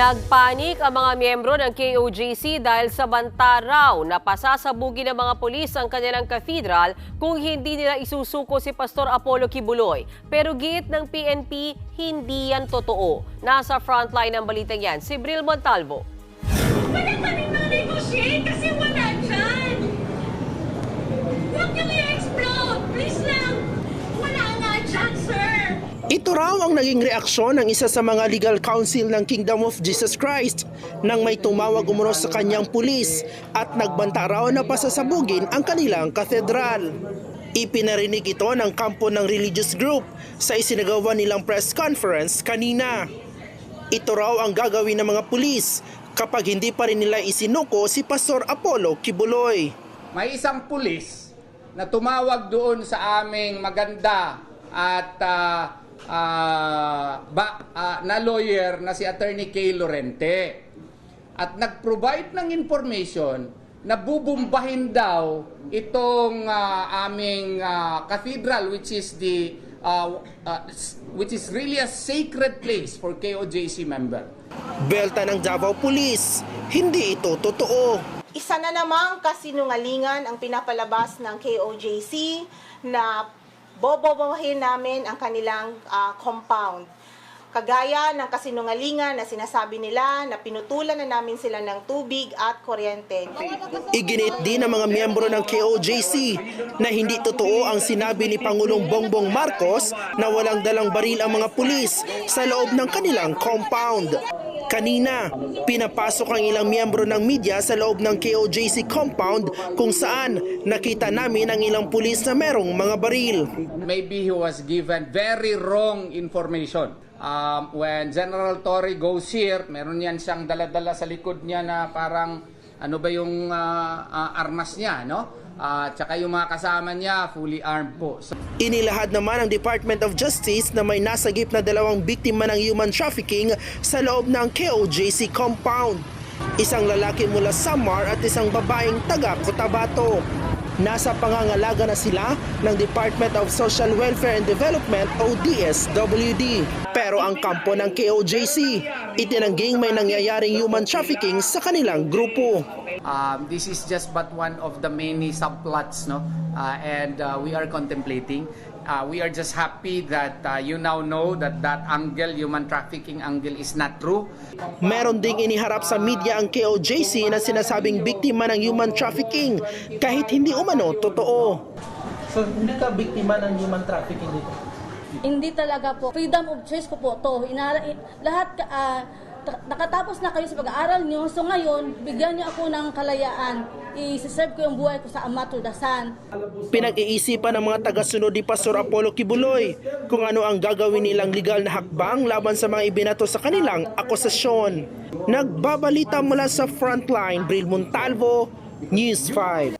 Nagpanik ang mga miyembro ng KOJC dahil sa banta raw na pasasabugin ng mga polis ang kanilang cathedral kung hindi nila isusuko si Pastor Apollo Kibuloy. Pero giit ng PNP, hindi yan totoo. Nasa frontline ng balitang yan, si Bril Montalvo. Wala pa rin negotiate kasi wala dyan. Huwag niyo i-explode. Please lang. Wala nga dyan, sir. Ito raw ang naging reaksyon ng isa sa mga legal counsel ng Kingdom of Jesus Christ nang may tumawag umano sa kanyang pulis at nagbanta raw na pasasabugin ang kanilang katedral. Ipinarinig ito ng kampo ng religious group sa isinagawa nilang press conference kanina. Ito raw ang gagawin ng mga pulis kapag hindi pa rin nila isinuko si Pastor Apollo Kibuloy. may isang pulis na tumawag doon sa aming maganda at ah, ah, ba, ah, na lawyer na si Attorney Kay Lorente at nag-provide ng information na bubumbahin daw itong ah, aming ah, cathedral which is the ah, s- which is really a sacred place for KOJC member. Belta ng Davao Police, hindi ito totoo. Isa na namang kasinungalingan ang pinapalabas ng KOJC na bobobohin namin ang kanilang ah, compound. Kagaya ng kasinungalingan na sinasabi nila na pinutulan na namin sila ng tubig at kuryente. Iginit din ng mga miyembro ng KOJC na hindi totoo ang sinabi ni Pangulong Bongbong Marcos na walang dalang baril ang mga pulis sa loob ng kanilang compound. Kanina, pinapasok ang ilang miyembro ng media sa loob ng KOJC compound kung saan nakita namin ang ilang pulis na merong mga baril. maybe he was given very wrong information. Um, when General Torre goes here, meron yan siyang dala-dala sa likod niya na parang ano ba yung ah, ah, armas niya, no? Ah, tsaka yung mga kasama niya, fully armed po. So, Inilahad naman ng Department of Justice na may nasagip na dalawang biktima ng human trafficking sa loob ng KOJC compound. Isang lalaki mula Samar at isang babaeng taga Cotabato. Nasa pangangalaga na sila ng Department of Social Welfare and Development o DSWD. Pero ang kampo ng KOJC, itinangging may nangyayaring human trafficking sa kanilang grupo. um, this is just but one of the many subplots, no? Uh, and uh, we are contemplating. Uh, we are just happy that uh, you now know that that angle, human trafficking angle, is not true. Meron ding iniharap sa media ang KOJC na sinasabing biktima ng human trafficking kahit hindi umano totoo. So, hindi ka biktima ng human trafficking dito? Hindi talaga po. Freedom of choice ko po to. Inara, lahat, ka- ah, ta- nakatapos na kayo sa pag-aaral niyo. So ngayon, bigyan niyo ako ng kalayaan. I-serve ko yung buhay ko sa Ama to the Son. Pinag-iisipan ng mga taga-sunod ni Pastor Apollo Kibuloy kung ano ang gagawin nilang legal na hakbang laban sa mga ibinato sa kanilang akusasyon. Nagbabalita mula sa Frontline, Bril Montalvo, News 5.